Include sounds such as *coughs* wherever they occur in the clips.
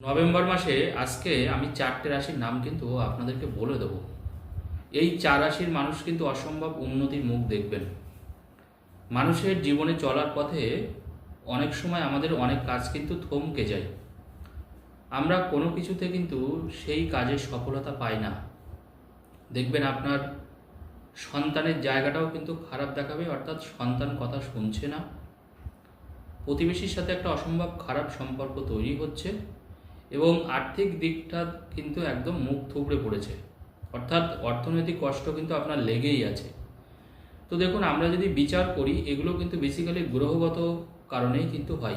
November মাসে আজকে আমি চারটে রাশির নাম কিন্তু আপনাদেরকে বলে দেবো। এই চার রাশির মানুষ কিন্তু অসম্ভব উন্নতির মুখ দেখবেন। মানুষের জীবনে চলার পথে অনেক সময় আমাদের অনেক কাজ কিন্তু থমকে যায়। আমরা কোনো কিছুতে কিন্তু সেই কাজে সফলতা পাই না। দেখবেন আপনার সন্তানের জায়গাটাও কিন্তু খারাপ দেখাবে, অর্থাৎ সন্তান কথা শুনছে না। প্রতিবেশীর সাথে একটা অসম্ভব খারাপ সম্পর্ক তৈরি হচ্ছে। এবং আর্থিক দিকটা কিন্তু একদম মুখ থুবড়ে পড়েছে। অর্থাৎ অর্থনৈতিক কষ্ট কিন্তু আপনার লেগেই আছে। তো দেখুন, আমরা যদি বিচার করি, এগুলো কিন্তু বেসিক্যালি গ্রহগত কারণেই কিন্তু হয়।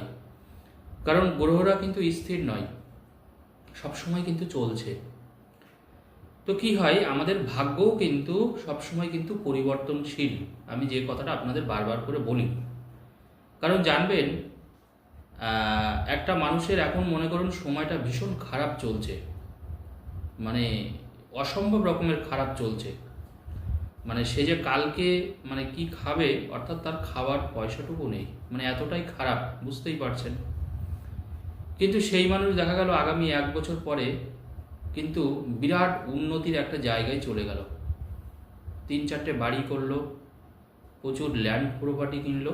কারণ গ্রহরা কিন্তু স্থির নয়। সবসময় কিন্তু চলছে। তো কি হয়, আমাদের ভাগ্যও কিন্তু সবসময় কিন্তু পরিবর্তনশীল। আমি যে কথাটা আপনাদের বারবার করে বলি। কারণ জানবেন একটা মানুষের এখন মনে করুন সময়টা ভীষণ খারাপ চলছে। মানে অসম্ভব রকমের খারাপ চলছে। মানে সে যে কালকে মানে কি খাবে, অর্থাৎ তার খাওয়ার পয়সাটুকু নেই। মানে এতটাই খারাপ, বুঝতেই পারছেন? কিন্তু সেই মানুষ দেখা গেল আগামী এক বছর পরে কিন্তু বিরাট উন্নতির একটা জায়গায় চলে গেল। তিন চারটে বাড়ি করল, প্রচুর ল্যান্ড প্রপার্টি কিনলো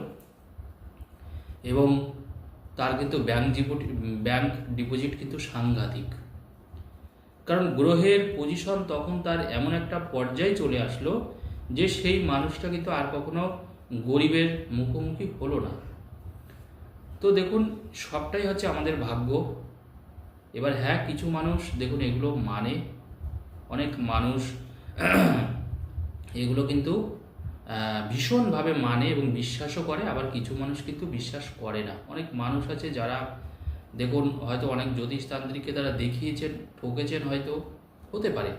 এবং তার কিন্তু ব্যাংক ডিপোজিট ব্যাংক ডিপোজিট কিন্তু সাংঘাতিক। কারণ গ্রহের পজিশন তখন তার এমন একটা পর্যায়ে চলে আসলো যে সেই মানুষটা কিন্তু আর কখনো গরিবের মুখোমুখি হলো না। তো দেখুন, সবটাই হচ্ছে আমাদের ভাগ্য। এবার হ্যাঁ কিছু মানুষ, দেখুন, এগুলো মানে। অনেক মানুষ এগুলো কিন্তু ভীষণভাবে মানে এবং বিশ্বাসও করে, আবার কিছু মানুষ কিন্তু বিশ্বাস করে না। অনেক মানুষ আছে যারা, দেখুন, হয়তো অনেক জ্যোতিষতান্ত্রিককে তারা দেখিয়েছেন, ঠকেছেন হয়তো, হতে পারে।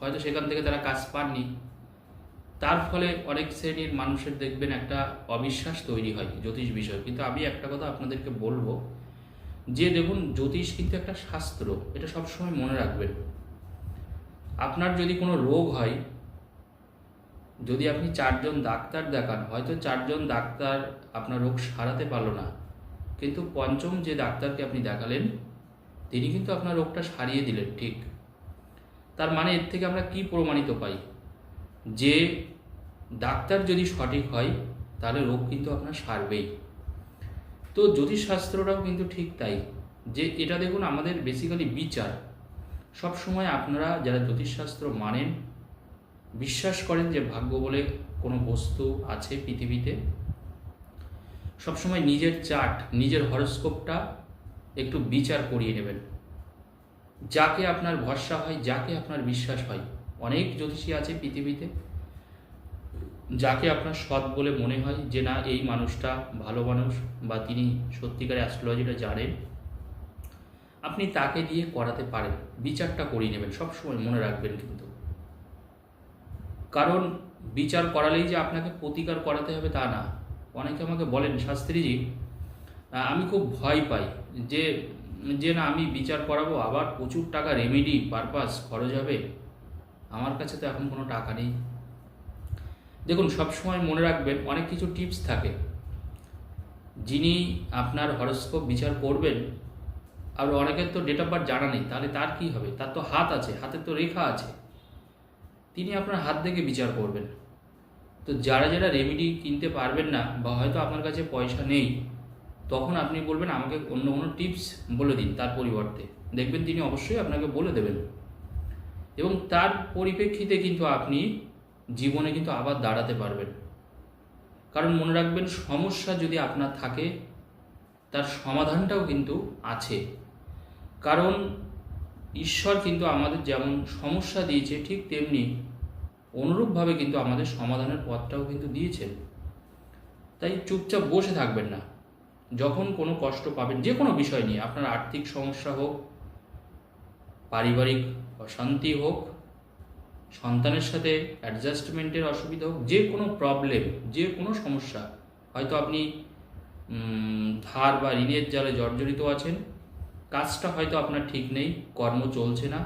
হয়তো সেখান থেকে তারা কাজ পাননি। তার ফলে অনেক শ্রেণির মানুষের দেখবেন একটা অবিশ্বাস তৈরি হয় জ্যোতিষ বিষয় কিন্তু আমি একটা কথা আপনাদেরকে বলব, যে দেখুন, জ্যোতিষ কিন্তু একটা শাস্ত্র, এটা সবসময় মনে রাখবেন। আপনার যদি কোনো রোগ হয় যদি আপনি চারজন ডাক্তার দেখান, হয়তো চারজন ডাক্তার আপনার রোগ সারাতে পারল না। কিন্তু পঞ্চম যে ডাক্তারকে আপনি দেখালেন, তিনি কিন্তু আপনার রোগটা সারিয়ে দিলেন, ঠিক। তার মানে এর থেকে আমরা কি প্রমাণিত পাই? যে ডাক্তার যদি সঠিক হয়, তাহলে রোগ কিন্তু আপনার সারবেই। তো জ্যোতিষশাস্ত্রটাও কিন্তু ঠিক তাই, যে এটা দেখুন আমাদের বেসিক্যালি বিচার। সব সময় আপনারা যারা জ্যোতিষশাস্ত্র মানেন বিশ্বাস করেন যে ভাগ্য বলে কোনো বস্তু আছে পৃথিবীতে? সবসময় নিজের চার্ট নিজের হরস্কোপটা একটু বিচার করিয়ে নেবেন। যাকে আপনার ভরসা হয়, যাকে আপনার বিশ্বাস হয়। অনেক জ্যোতিষী আছে পৃথিবীতে, যাকে আপনার সৎ বলে মনে হয় যে না, এই মানুষটা ভালো মানুষ বা তিনি সত্যিকারে অ্যাস্ট্রোলজিটা জানেন, আপনি তাকে দিয়ে করাতে পারেন। বিচারটা করিয়ে নেবেন, সবসময় মনে রাখবেন কিন্তু। কারণ বিচার করালেই যে আপনাকে প্রতিকার করাতে হবে তা না। অনেকে আমাকে বলেন, শাস্ত্রীজি আমি খুব ভয় পাই যে যে না আমি বিচার করাবো, আবার প্রচুর টাকা রেমেডি পারপাস খরচ হবে। আমার কাছে তো এখন কোনো টাকা নেই। দেখুন, সবসময় মনে রাখবেন, অনেক কিছু টিপস থাকে। যিনি আপনার হরস্কোপ বিচার করবেন, আর অনেকের তো ডেট অফ বার্থ জানা নেই, তাহলে তার কি হবে? তার তো হাত আছে, হাতের তো রেখা আছে। তিনি আপনার হাত দেখে বিচার করবেন। তো যারা যারা রেমেডি কিনতে পারবেন না বা হয়তো আপনার কাছে পয়সা নেই, তখন আপনি বলবেন, আমাকে অন্য কোনো টিপস বলে দিন তার পরিবর্তে। দেখবেন তিনি অবশ্যই আপনাকে বলে দেবেন। এবং তার পরিপ্রেক্ষিতে কিন্তু আপনি জীবনে কিন্তু আবার দাঁড়াতে পারবেন। কারণ মনে রাখবেন, সমস্যা যদি আপনার থাকে, তার সমাধানটাও কিন্তু আছে। কারণ ঈশ্বর কিন্তু আমাদের যেমন সমস্যা দিয়েছে, ঠিক তেমনি অনুরূপভাবে কিন্তু আমাদের সমাধানের পথটাও কিন্তু দিয়েছেন তাই চুপচাপ বসে থাকবেন না। যখন কোনো কষ্ট পাবেন, যে কোনো বিষয় নিয়ে, আপনার আর্থিক সমস্যা হোক, পারিবারিক অশান্তি হোক, সন্তানের সাথে অ্যাডজাস্টমেন্টের অসুবিধা হোক, যে কোনো প্রবলেম যে কোনো সমস্যা, হয়তো আপনি ধার বা ঋণের জালে জর্জরিত আছেন কাজটা হয়তো আপনার ঠিক নেই, কর্ম চলছে না।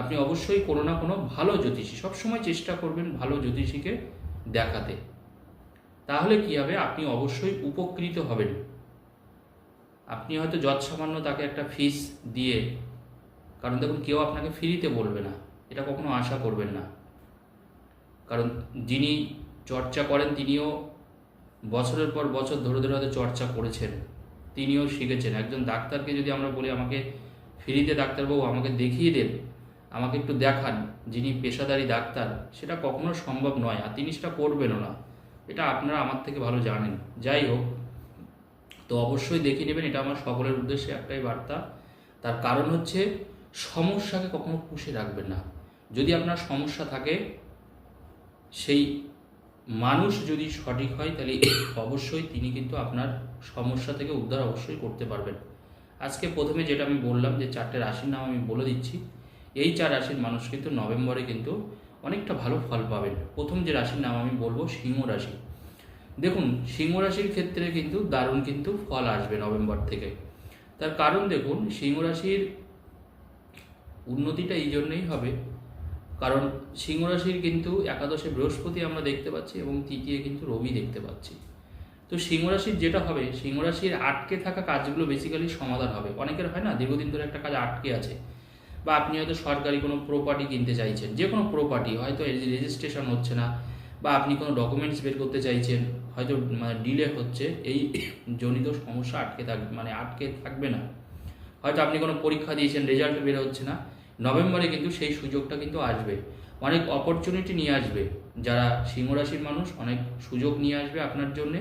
আপনি অবশ্যই কোনো না কোনো ভালো জ্যোতিষী, সবসময় চেষ্টা করবেন ভালো জ্যোতিষীকে দেখাতে। তাহলে কি হবে? আপনি অবশ্যই উপকৃত হবেন। আপনি হয়তো যৎ সামান্য তাকে একটা ফিস দিয়ে, কারণ দেখুন কেউ আপনাকে ফ্রিতে বলবে না। এটা কখনো আশা করবেন না। কারণ যিনি চর্চা করেন তিনিও বছরের পর বছর ধরে ধরে হয়তো চর্চা করেছেন। তিনিও শিখেছেন। একজন ডাক্তারকে যদি আমরা বলি, আমাকে ফ্রিতে ডাক্তারবাবু আমাকে দেখিয়ে দেন, আমাকে একটু দেখান যিনি পেশাদারি ডাক্তার, সেটা কখনো সম্ভব নয়। আর তিনি সেটা করবেনও না। এটা আপনারা আমার থেকে ভালো জানেন। যাই হোক, তো অবশ্যই দেখে নেবেন। এটা আমার সকলের উদ্দেশ্যে একটাই বার্তা। তার কারণ হচ্ছে, সমস্যাকে কখনো পুষে রাখবেন না। যদি আপনার সমস্যা থাকে, সেই মানুষ যদি সঠিক হয়, তাহলে অবশ্যই তিনি কিন্তু আপনার সমস্যা থেকে উদ্ধার অবশ্যই করতে পারবেন। আজকে প্রথমে যেটা আমি বললাম যে চারটে রাশির নাম আমি বলে দিচ্ছি। এই চার রাশির মানুষ কিন্তু নভেম্বরে কিন্তু অনেকটা ভালো ফল পাবেন। প্রথম যে রাশির নাম আমি বলব সিংহ রাশি। দেখুন, সিংহ রাশির ক্ষেত্রে কিন্তু দারুণ কিন্তু ফল আসবে নভেম্বর থেকে। তার কারণ দেখুন, সিংহ রাশির উন্নতিটা এই জন্যই হবে কারণ সিংহ রাশির কিন্তু একাদশে বৃহস্পতি আমরা দেখতে পাচ্ছি এবং তৃতীয় কিন্তু রবি দেখতে পাচ্ছি। তো সিংহ রাশির যেটা হবে, সিংহ রাশির আটকে থাকা কাজগুলো বেসিক্যালি সমাধান হবে। অনেকের হয় না, দীর্ঘদিন ধরে একটা কাজ আটকে আছে বা আপনি হয়তো সরকারি কোনো প্রপার্টি কিনতে চাইছেন, যে কোনো প্রপার্টি হয়তো রেজিস্ট্রেশন হচ্ছে না বা আপনি কোনো ডকুমেন্টস বের করতে চাইছেন, হয়তো মানে ডিলে হচ্ছে, এই *coughs* জনিত সমস্যা আটকে থাকবে মানে আটকে থাকবে না। হয়তো আপনি কোনো পরীক্ষা দিয়েছেন রেজাল্ট বের হচ্ছে না নভেম্বরে কিন্তু সেই সুযোগটা কিন্তু আসবে। অনেক অপরচুনিটি নিয়ে আসবে। যারা সিংহ রাশির মানুষ, অনেক সুযোগ নিয়ে আসবে আপনার জন্যে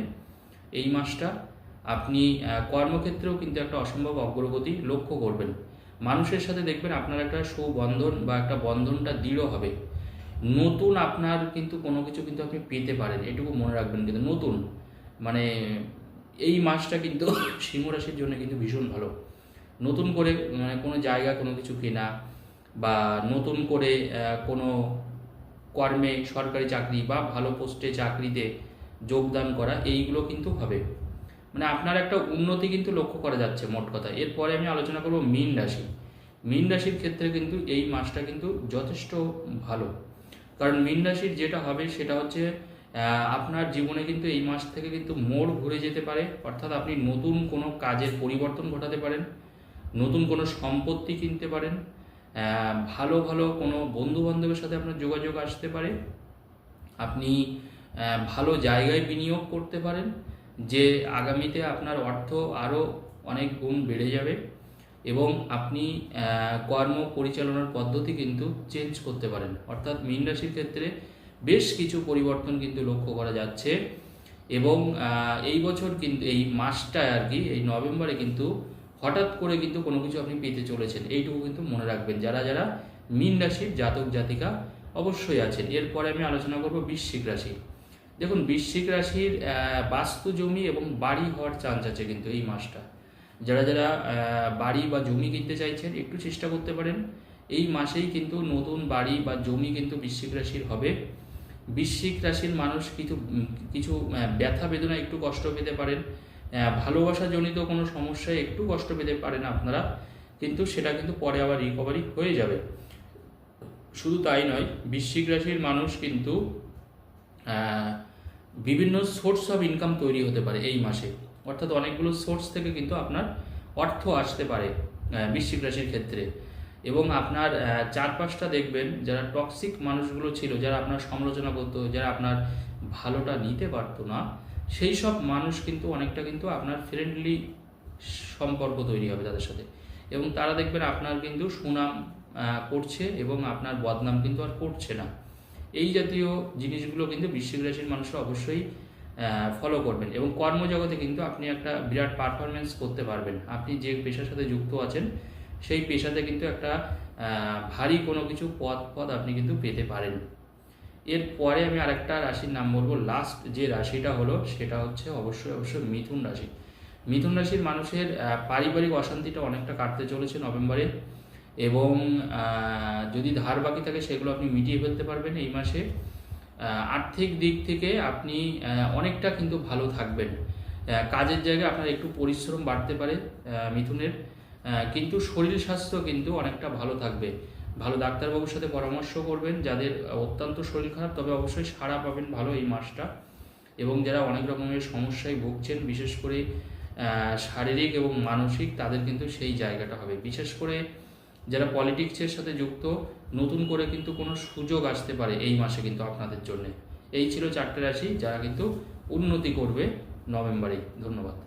এই মাসটা। আপনি কর্মক্ষেত্রেও কিন্তু একটা অসম্ভব অগ্রগতি লক্ষ্য করবেন। মানুষের সাথে দেখবেন আপনার একটা সুবন্ধন বা একটা বন্ধনটা দৃঢ় হবে। নতুন আপনার কিন্তু কোনো কিছু কিন্তু আপনি পেতে পারেন, এটুকু মনে রাখবেন কিন্তু। নতুন মানে এই মাসটা কিন্তু সিংহ রাশির জন্য কিন্তু ভীষণ ভালো। নতুন করে মানে কোনো জায়গা কোনো কিছু কেনা বা নতুন করে কোনো কর্মে সরকারি চাকরি বা ভালো পোস্টে চাকরিতে যোগদান করা, এইগুলো কিন্তু হবে। মানে আপনার একটা উন্নতি কিন্তু লক্ষ্য করা যাচ্ছে মোট কথা। এরপরে আমি আলোচনা করব মীন রাশি। মীন রাশির ক্ষেত্রে কিন্তু এই মাসটা কিন্তু যথেষ্ট ভালো। কারণ মীন রাশির যেটা হবে সেটা হচ্ছে আপনার জীবনে কিন্তু এই মাস থেকে কিন্তু মোড় ঘুরে যেতে পারে। অর্থাৎ আপনি নতুন কোনো কাজের পরিবর্তন ঘটাতে পারেন, নতুন কোনো সম্পত্তি কিনতে পারেন ভালো ভালো কোনো বন্ধু বান্ধবের সাথে আপনার যোগাযোগ আসতে পারে। আপনি ভালো জায়গায় বিনিয়োগ করতে পারেন, যে আগামীতে আপনার অর্থ আরও অনেক গুণ বেড়ে যাবে এবং আপনি কর্ম পরিচালনার পদ্ধতি কিন্তু চেঞ্জ করতে পারেন। অর্থাৎ মীন রাশির ক্ষেত্রে বেশ কিছু পরিবর্তন কিন্তু লক্ষ্য করা যাচ্ছে এবং এই বছর কিন্তু এই মাসটায় আর কি, এই নভেম্বরে কিন্তু হঠাৎ করে কিন্তু কোনো কিছু আপনি পেতে চলেছেন, এইটুকু কিন্তু মনে রাখবেন। যারা যারা মীন রাশির জাতক, জাতিকা অবশ্যই আছেন। এরপরে আমি আলোচনা করব বৃশ্চিক রাশি। দেখুন, বৃশ্চিক রাশির বাস্তু জমি এবং বাড়ি হওয়ার চান্স আছে কিন্তু এই মাসটা। যারা যারা বাড়ি বা জমি কিনতে চাইছেন, একটু চেষ্টা করতে পারেন। এই মাসেই কিন্তু নতুন বাড়ি বা জমি কিন্তু বৃশ্চিক রাশির হবে। বৃশ্চিক রাশির মানুষ কিছু কিছু ব্যথা বেদনা একটু কষ্ট পেতে পারেন। ভালোবাসাজনিত কোনো সমস্যায় একটু কষ্ট পেতে পারেন আপনারা, কিন্তু সেটা কিন্তু পরে আবার রিকভারি হয়ে যাবে। শুধু তাই নয়, বৃশ্চিক রাশির মানুষ কিন্তু বিভিন্ন সোর্স অফ ইনকাম তৈরি হতে পারে এই মাসে। অর্থাৎ অনেকগুলো সোর্স থেকে কিন্তু আপনার অর্থ আসতে পারে বৃশ্চিক রাশির ক্ষেত্রে। এবং আপনার চারপাশটা দেখবেন, যারা টক্সিক মানুষগুলো ছিল, যারা আপনার সমালোচনা করতো, যারা আপনার ভালোটা নিতে পারতো না সেই সব মানুষ কিন্তু অনেকটা কিন্তু আপনার ফ্রেন্ডলি সম্পর্ক তৈরি হবে তাদের সাথে। এবং তারা দেখবেন আপনার কিন্তু সুনাম করছে এবং আপনার বদনাম কিন্তু আর করছে না। এই জাতীয় জিনিসগুলো কিন্তু বৃশ্চিক রাশির মানুষরা অবশ্যই ফলো করবেন এবং কর্মজগতে কিন্তু আপনি একটা বিরাট পারফরমেন্স করতে পারবেন। আপনি যে পেশার সাথে যুক্ত আছেন, সেই পেশাতে কিন্তু একটা ভারী কোনো কিছু পদ পদ আপনি কিন্তু পেতে পারেন। এরপরে আমি আরেকটা রাশির নাম বলব। লাস্ট যে রাশিটা হলো, সেটা হচ্ছে অবশ্যই অবশ্যই মিথুন রাশি। মিথুন রাশির মানুষের পারিবারিক অশান্তিটা অনেকটা কাটতে চলেছে নভেম্বরে এবং যদি ধার বাকি থাকে, সেগুলো আপনি মিটিয়ে ফেলতে পারবেন এই মাসে। আর্থিক দিক থেকে আপনি অনেকটা কিন্তু ভালো থাকবেন। কাজের জায়গায় আপনার একটু পরিশ্রম বাড়তে পারে মিথুনের। কিন্তু শরীর স্বাস্থ্য কিন্তু অনেকটা ভালো থাকবে। ভালো ডাক্তারবাবুর সাথে পরামর্শ করবেন, যাদের অত্যন্ত শরীর খারাপ, তবে অবশ্যই সাড়া পাবেন ভালো এই মাসটা। এবং যারা অনেক রকমের সমস্যায় ভুগছেন, বিশেষ করে শারীরিক এবং মানসিক, তাদের কিন্তু সেই জায়গাটা হবে। বিশেষ করে যারা পলিটিক্সের সাথে যুক্ত, নতুন করে কিন্তু কোনো সুযোগ আসতে পারে এই মাসে কিন্তু আপনাদের জন্য। এই ছিল চারটে রাশি, যারা কিন্তু উন্নতি করবে নভেম্বরেই। ধন্যবাদ।